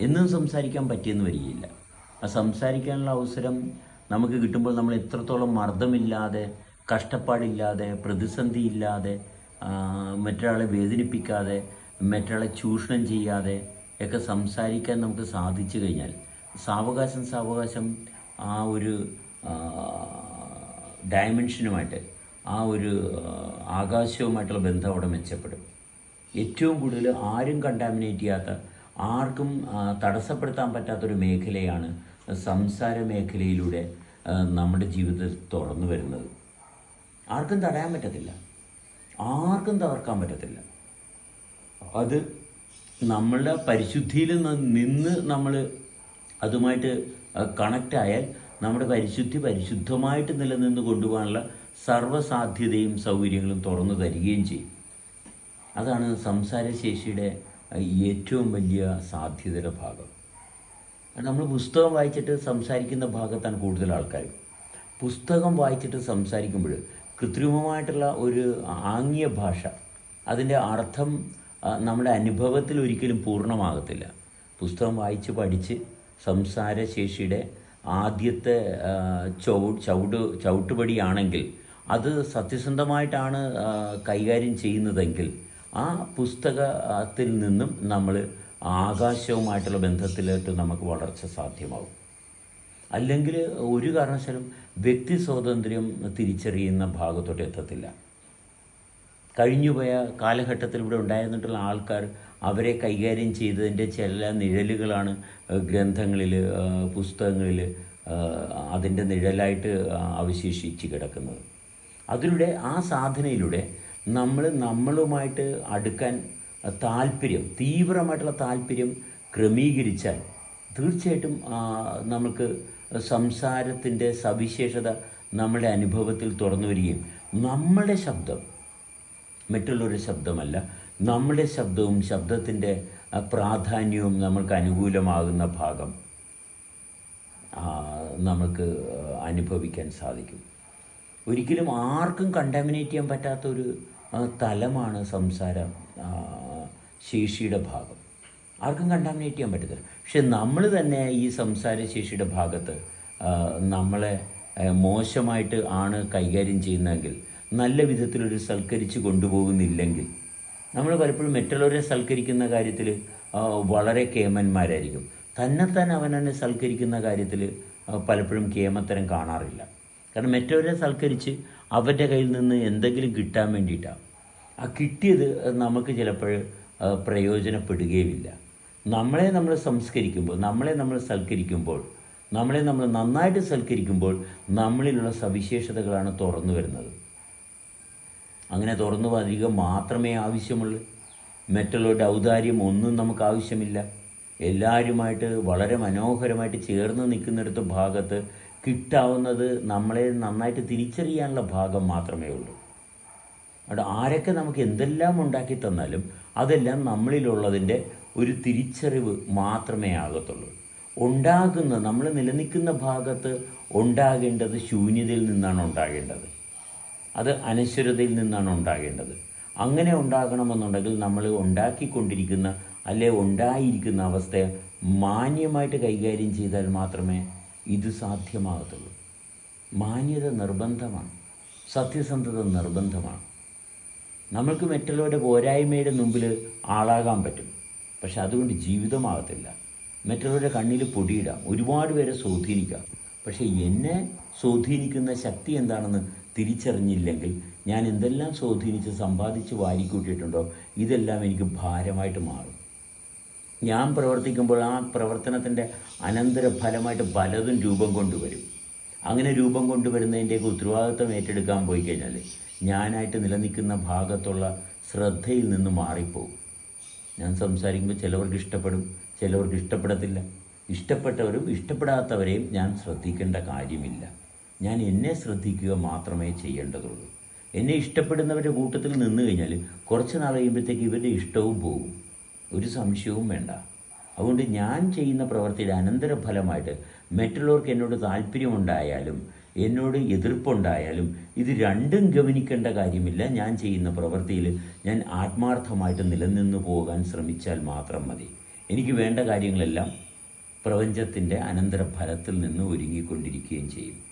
എന്നും സംസാരിക്കാൻ പറ്റിയെന്ന് വരികയില്ല. ആ സംസാരിക്കാനുള്ള അവസരം നമുക്ക് കിട്ടുമ്പോൾ നമ്മൾ എത്രത്തോളം മർദ്ദമില്ലാതെ കഷ്ടപ്പാടില്ലാതെ പ്രതിസന്ധിയില്ലാതെ മറ്റൊരാളെ വേദനിപ്പിക്കാതെ മറ്റൊരാളെ ചൂഷണം ചെയ്യാതെ ഒക്കെ സംസാരിക്കാൻ നമുക്ക് സാധിച്ചു കഴിഞ്ഞാൽ സാവകാശം സാവകാശം ആ ഒരു ഡയമെൻഷനുമായിട്ട് ആ ഒരു ആകാശവുമായിട്ടുള്ള ബന്ധം അവിടെ മെച്ചപ്പെടും. ഏറ്റവും കൂടുതൽ ആരും കണ്ടാമിനേറ്റ് ചെയ്യാത്ത ആർക്കും തടസ്സപ്പെടുത്താൻ പറ്റാത്തൊരു മേഖലയാണ് സംസാര മേഖലയിലൂടെ നമ്മുടെ ജീവിതത്തിൽ തുറന്നു വരുന്നത്. ആർക്കും തടയാൻ പറ്റത്തില്ല. ആർക്കും തകർക്കാൻ പറ്റത്തില്ല. അത് നമ്മളുടെ പരിശുദ്ധിയിൽ നിന്ന് നമ്മൾ അതുമായിട്ട് കണക്റ്റ് ആയാൽ നമ്മുടെ പരിശുദ്ധി പരിശുദ്ധമായിട്ട് നിലനിന്ന് കൊണ്ടുപോകാനുള്ള സർവസാധ്യതയും സൗകര്യങ്ങളും തുറന്നു തരികയും ചെയ്യും. അതാണ് സംസാരശേഷിയുടെ ഏറ്റവും വലിയ സാധ്യതയുടെ ഭാഗം. നമ്മൾ പുസ്തകം വായിച്ചിട്ട് സംസാരിക്കുന്ന ഭാഗത്താണ് കൂടുതൽ ആൾക്കാർ. പുസ്തകം വായിച്ചിട്ട് സംസാരിക്കുമ്പോൾ കൃത്രിമമായിട്ടുള്ള ഒരു ആംഗ്യ ഭാഷ അതിന്റെ അർത്ഥം നമ്മുടെ അനുഭവത്തിൽ ഒരിക്കലും പൂർണമാകത്തില്ല. പുസ്തകം വായിച്ച് പഠിച്ച് സംസാരശേഷിയുടെ ആദ്യത്തെ ചവു ചവിട് ചവിട്ടുപടിയാണെങ്കിൽ അത് സത്യസന്ധമായിട്ടാണ് കൈകാര്യം ചെയ്യുന്നതെങ്കിൽ ആ പുസ്തകത്തിൽ നിന്നും നമ്മൾ ആകാശവുമായിട്ടുള്ള ബന്ധത്തിലേക്ക് നമുക്ക് വളർച്ച സാധ്യമാകും. അല്ലെങ്കിൽ ഒരു കാരണവശാലും വ്യക്തി സ്വാതന്ത്ര്യം തിരിച്ചറിയുന്ന ഭാഗത്തോട്ട് എത്തത്തില്ല. കഴിഞ്ഞുപോയ കാലഘട്ടത്തിൽ ഇവിടെ ഉണ്ടായിരുന്നിട്ടുള്ള ആൾക്കാർ അവരെ കൈകാര്യം ചെയ്തതിന്റെ ചില നിഴലുകളാണ് ഗ്രന്ഥങ്ങളിൽ പുസ്തകങ്ങളിൽ അതിന്റെ നിഴലായിട്ട് അവശേഷിച്ച് കിടക്കുന്നത്. അതിലൂടെ ആ സാധനയിലൂടെ നമ്മൾ നമ്മളുമായിട്ട് അടുക്കാൻ താല്പര്യം തീവ്രമായിട്ടുള്ള താല്പര്യം ക്രമീകരിച്ചാൽ തീർച്ചയായിട്ടും നമുക്ക് സംസാരത്തിന്റെ സവിശേഷത നമ്മുടെ അനുഭവത്തിൽ തുറന്നു വരികയും നമ്മുടെ ശബ്ദം മറ്റുള്ളവരുടെ ശബ്ദമല്ല നമ്മുടെ ശബ്ദവും ശബ്ദത്തിന്റെ പ്രാധാന്യവും നമ്മൾക്ക് അനുകൂലമാകുന്ന ഭാഗം നമുക്ക് അനുഭവിക്കാൻ സാധിക്കും. ഒരിക്കലും ആർക്കും കണ്ടാമിനേറ്റ് ചെയ്യാൻ പറ്റാത്ത ഒരു ആ, തലമാണ് സംസാര ശേഷിയുടെ ഭാഗം. ആർക്കും കണ്ടാമിനേറ്റ് ചെയ്യാൻ പറ്റത്തില്ല. പക്ഷെ നമ്മൾ തന്നെ ഈ സംസാര ശേഷിയുടെ ഭാഗത്ത് നമ്മളെ മോശമായിട്ട് ആണ് കൈകാര്യം ചെയ്യുന്നതെങ്കിൽ നല്ല വിധത്തിലൊരു സൽക്കരിച്ച് കൊണ്ടുപോകുന്നില്ലെങ്കിൽ നമ്മൾ പലപ്പോഴും മറ്റുള്ളവരെ സൽക്കരിക്കുന്ന കാര്യത്തിൽ വളരെ കേമന്മാരായിരിക്കും. തന്നെത്താൻ അവനെ സൽക്കരിക്കുന്ന കാര്യത്തിൽ പലപ്പോഴും കേമത്തരം കാണാറില്ല. കാരണം മറ്റവരെ സൽക്കരിച്ച് അവരുടെ കയ്യിൽ നിന്ന് എന്തെങ്കിലും കിട്ടാൻ വേണ്ടിയിട്ടാണ് ആ കിട്ടിയത് നമുക്ക് ചിലപ്പോൾ പ്രയോജനപ്പെടുകയുമില്ല. നമ്മളെ നമ്മൾ സംസ്കരിക്കുമ്പോൾ നമ്മളെ നമ്മൾ സൽക്കരിക്കുമ്പോൾ നമ്മളെ നമ്മൾ നന്നായിട്ട് സൽക്കരിക്കുമ്പോൾ നമ്മളിലുള്ള സവിശേഷതകളാണ് തുറന്നു വരുന്നത്. അങ്ങനെ തുറന്നു വരിക മാത്രമേ ആവശ്യമുള്ളൂ. മറ്റുള്ളവരുടെ ഔദാര്യം ഒന്നും നമുക്ക് ആവശ്യമില്ല. എല്ലാവരുമായിട്ട് വളരെ മനോഹരമായിട്ട് ചേർന്ന് നിൽക്കുന്നിടത്ത് ഭാഗത്ത് കിട്ടാവുന്നത് നമ്മളെ നന്നായിട്ട് തിരിച്ചറിയാനുള്ള ഭാഗം മാത്രമേ ഉള്ളൂ. അവിടെ ആരൊക്കെ നമുക്ക് എന്തെല്ലാം ഉണ്ടാക്കി തന്നാലും അതെല്ലാം നമ്മളിലുള്ളതിന്റെ ഒരു തിരിച്ചറിവ് മാത്രമേ ആകത്തുള്ളൂ. ഉണ്ടാകുന്ന നമ്മൾ നിലനിൽക്കുന്ന ഭാഗത്ത് ഉണ്ടാകേണ്ടത് ശൂന്യതയിൽ നിന്നാണ് ഉണ്ടാകേണ്ടത്. അത് അനശ്വരതയിൽ നിന്നാണ് ഉണ്ടാകേണ്ടത്. അങ്ങനെ ഉണ്ടാകണമെന്നുണ്ടെങ്കിൽ നമ്മൾ ഉണ്ടാക്കിക്കൊണ്ടിരിക്കുന്ന അല്ലെ ഉണ്ടായിരിക്കുന്ന അവസ്ഥയെ മാന്യമായിട്ട് കൈകാര്യം ചെയ്താൽ മാത്രമേ ഇത് സാധ്യമാകത്തുള്ളൂ. മാന്യത നിർബന്ധമാണ്. സത്യസന്ധത നിർബന്ധമാണ്. നമ്മൾക്ക് മറ്റുള്ളവരുടെ പോരായ്മയുടെ മുമ്പിൽ ആളാകാൻ പറ്റും. പക്ഷെ അതുകൊണ്ട് ജീവിതമാകത്തില്ല. മറ്റുള്ളവരുടെ കണ്ണിൽ പൊടിയിടാം. ഒരുപാട് പേരെ സ്വാധീനിക്കാം. പക്ഷേ എന്നെ സ്വാധീനിക്കുന്ന ശക്തി എന്താണെന്ന് തിരിച്ചറിഞ്ഞില്ലെങ്കിൽ ഞാൻ എന്തെല്ലാം സ്വാധീനിച്ച് സമ്പാദിച്ച് വാരിക്കൂട്ടിയിട്ടുണ്ടോ ഇതെല്ലാം എനിക്ക് ഭാരമായിട്ട് മാറും. ഞാൻ പ്രവർത്തിക്കുമ്പോൾ ആ പ്രവർത്തനത്തിന്റെ അനന്തര ഫലമായിട്ട് പലതും രൂപം കൊണ്ടുവരും. അങ്ങനെ രൂപം കൊണ്ടുവരുന്നതിന്റെയൊക്കെ ഉത്തരവാദിത്വം ഏറ്റെടുക്കാൻ പോയി കഴിഞ്ഞാൽ ഞാനായിട്ട് നിലനിൽക്കുന്ന ഭാഗത്തുള്ള ശ്രദ്ധയിൽ നിന്ന് മാറിപ്പോകും. ഞാൻ സംസാരിക്കുമ്പോൾ ചിലവർക്ക് ഇഷ്ടപ്പെടും ചിലവർക്ക് ഇഷ്ടപ്പെടത്തില്ല. ഇഷ്ടപ്പെട്ടവരും ഇഷ്ടപ്പെടാത്തവരെയും ഞാൻ ശ്രദ്ധിക്കേണ്ട കാര്യമില്ല. ഞാൻ എന്നെ ശ്രദ്ധിക്കുക മാത്രമേ ചെയ്യേണ്ടതുള്ളൂ. എന്നെ ഇഷ്ടപ്പെടുന്നവരുടെ കൂട്ടത്തിൽ നിന്ന് കഴിഞ്ഞാൽ കുറച്ച് നാൾ കഴിയുമ്പോഴത്തേക്ക് ഇവരുടെ ഇഷ്ടവും പോകും. ഒരു സംശയവും വേണ്ട. അതുകൊണ്ട് ഞാൻ ചെയ്യുന്ന പ്രവൃത്തിയുടെ അനന്തരഫലമായിട്ട് മറ്റുള്ളവർക്ക് എന്നോട് താല്പര്യമുണ്ടായാലും എന്നോട് എതിർപ്പുണ്ടായാലും ഇത് രണ്ടും ഗവനിക്കേണ്ട കാര്യമില്ല. ഞാൻ ചെയ്യുന്ന പ്രവൃത്തിയിൽ ഞാൻ ആത്മാർത്ഥമായിട്ട് നിലനിന്ന് പോകാൻ ശ്രമിച്ചാൽ മാത്രം മതി. എനിക്ക് വേണ്ട കാര്യങ്ങളെല്ലാം പ്രപഞ്ചത്തിന്റെ അനന്തരഫലത്തിൽ നിന്ന് ഒരുങ്ങിക്കൊണ്ടിരിക്കുകയും ചെയ്യും.